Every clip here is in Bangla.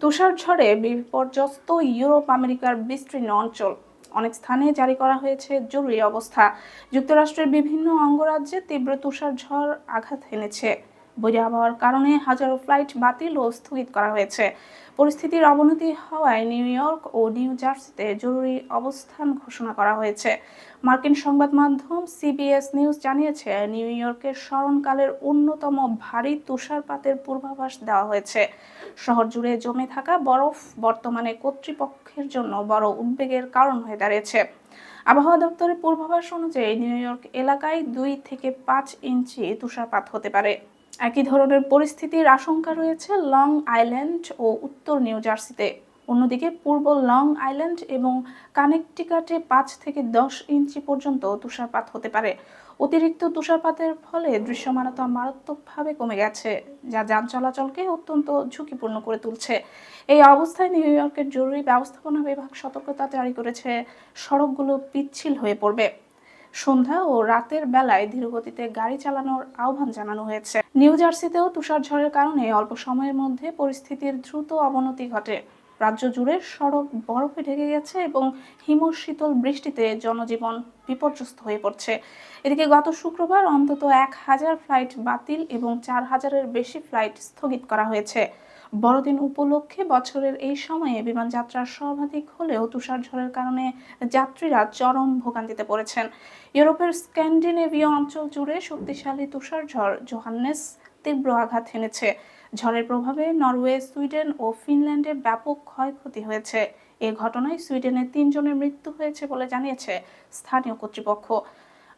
তুষার ঝড়ে বিপর্যস্ত ইউরোপ, আমেরিকার বিস্তীর্ণ অঞ্চল। অনেক স্থানে জারি করা হয়েছে জরুরি অবস্থা। যুক্তরাষ্ট্রের বিভিন্ন অঙ্গরাজ্যে তীব্র তুষার ঝড় আঘাত এনেছে। বৈরী আবহাওয়ার কারণে হাজারো ফ্লাইট বাতিল ও স্থগিত করা হয়েছে। পরিস্থিতির অবনতি হওয়ায় নিউ ইয়র্ক ও নিউ জার্সিতে জরুরি অবস্থান ঘোষণা করা হয়েছে। মার্কিন সংবাদ মাধ্যম সিবিএস নিউজ জানিয়েছে, নিউ ইয়র্কের স্মরণকালের অন্যতম ভারী তুষারপাতের পূর্বাভাস দেওয়া হয়েছে। শহর জুড়ে জমে থাকা বরফ বর্তমানে কর্তৃপক্ষের জন্য বড় উদ্বেগের কারণ হয়ে দাঁড়িয়েছে। আবহাওয়া দপ্তরের পূর্বাভাস অনুযায়ী নিউ ইয়র্ক এলাকায় দুই থেকে পাঁচ ইঞ্চি তুষারপাত হতে পারে। একই ধরনের পরিস্থিতির আশঙ্কা রয়েছে লং আইল্যান্ড ও উত্তর নিউ জার্সিতে। অন্যদিকে পূর্ব লং আইল্যান্ড এবং কানেকটিকাটে পাঁচ থেকে দশ ইঞ্চি পর্যন্ত তুষারপাত হতে পারে। অতিরিক্ত তুষারপাতের ফলে দৃশ্যমানতা মারাত্মকভাবে কমে গেছে, যা যান চলাচলকে অত্যন্ত ঝুঁকিপূর্ণ করে তুলছে। এই অবস্থায় নিউ ইয়র্কের জরুরি ব্যবস্থাপনা বিভাগ সতর্কতা জারি করেছে। সড়কগুলো পিচ্ছিল হয়ে পড়বে। সন্ধ্যা ও রাতের বেলায় ধীরগতিতে গাড়ি চালানোর আহ্বান জানানো হয়েছে। নিউ জার্সিতেও তুষারঝড়ের কারণে অল্প সময়ের মধ্যে পরিস্থিতির দ্রুত অবনতি ঘটে। রাজ্য জুড়ে সড়ক বরফে ঢেকে গেছে এবং হিমশীতল বৃষ্টিতে জনজীবন বিপর্যস্ত হয়ে পড়ছে। এদিকে গত শুক্রবার অন্তত এক হাজার ফ্লাইট বাতিল এবং চার হাজারের বেশি ফ্লাইট স্থগিত করা হয়েছে। বড়দিন উপলক্ষে বছরের এই সময়ে বিমান যাত্রা সর্বাধিক হলেও তুষার ঝড়ের কারণে যাত্রীরা চরম ভোগান্তিতে পড়েছেন। ইউরোপের স্ক্যান্ডিনেভীয় অঞ্চল জুড়ে শক্তিশালী তুষার ঝড় জোহান্নেস তীব্র আঘাত এনেছে। ঝড়ের প্রভাবে নরওয়ে, সুইডেন ও ফিনল্যান্ডে ব্যাপক ক্ষয়ক্ষতি হয়েছে। এ ঘটনায় সুইডেনের তিনজনের মৃত্যু হয়েছে বলে জানিয়েছে স্থানীয় কর্তৃপক্ষ।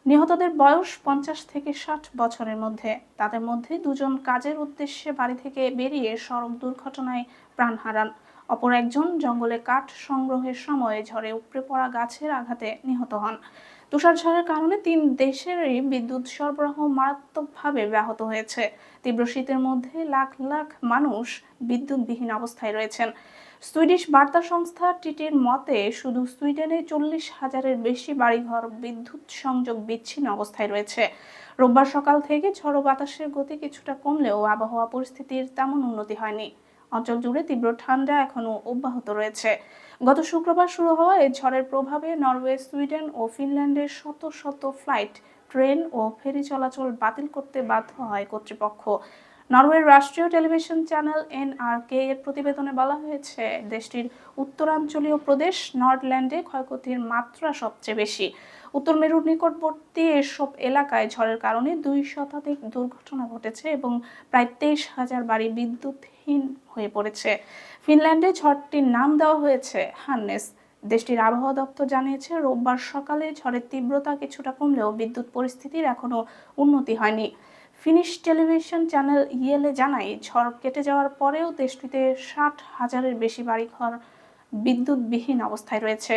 নিহতদের বয়স পঞ্চাশ থেকে ষাট বছরের মধ্যে। তাদের মধ্যে দুজন কাজের উদ্দেশ্যে বাড়ি থেকে বেরিয়ে সড়ক দুর্ঘটনায় প্রাণ হারান। অপর একজন জঙ্গলে কাঠ সংগ্রহের সময় ঝড়ে উপড়ে পড়া গাছের আঘাতে নিহত হন। তুষার ঝড়ের কারণে তিন দেশেরই বিদ্যুৎ সরবরাহ মারাত্মকভাবে ব্যাহত হয়েছে। তীব্র শীতের মধ্যে লাখ লাখ মানুষ বিদ্যুৎবিহীন অবস্থায় রয়েছেন। সুইডিশ বার্তা সংস্থা টিটির মতে, শুধু সুইডেনে চল্লিশ হাজারের বেশি বাড়িঘর বিদ্যুৎ সংযোগ বিচ্ছিন্ন অবস্থায় রয়েছে। রোববার সকাল থেকে ঝড়ো বাতাসের গতি কিছুটা কমলেও আবহাওয়া পরিস্থিতির তেমন উন্নতি হয়নি। অঞ্চল জুড়ে তীব্র ঠান্ডা এখনও অব্যাহত রয়েছে। গত শুক্রবার শুরু হওয়া এই ঝড়ের প্রভাবে নরওয়ে, সুইডেন ও ফিনল্যান্ডের শত শত ফ্লাইট, ট্রেন ও ফেরি চলাচল বাতিল করতে বাধ্য হয় কর্তৃপক্ষ। নরওয়ের রাষ্ট্রীয় টেলিভিশন চ্যানেল এনআরকে এর প্রতিবেদনে বলা হয়েছে, দেশটির উত্তরাঞ্চলীয় প্রদেশ নর্থল্যান্ডে ক্ষয়ক্ষতির মাত্রা সবচেয়ে বেশি। উত্তর মেরুর নিকটবর্তী এসব এলাকায় ঝড়ের কারণে দুই শতাধিক দুর্ঘটনা ঘটেছে এবং প্রায় তেইশ হাজার বাড়ি বিদ্যুৎহীন হয়ে পড়েছে। ফিনল্যান্ডে ঝড়টির নাম দেওয়া হয়েছে, হান্নেস। দেশটির আবহাওয়া দপ্তর জানিয়েছে, রোববার সকালে ঝড়ের তীব্রতা কিছুটা কমলেও বিদ্যুৎ পরিস্থিতির এখনও উন্নতি হয়নি। ফিনিশ টেলিভিশন চ্যানেল ইয়েলে জানায়, ঝড় কেটে যাওয়ার পরেও দেশটিতে ষাট হাজারের বেশি বাড়িঘর বিদ্যুৎবিহীন অবস্থায় রয়েছে।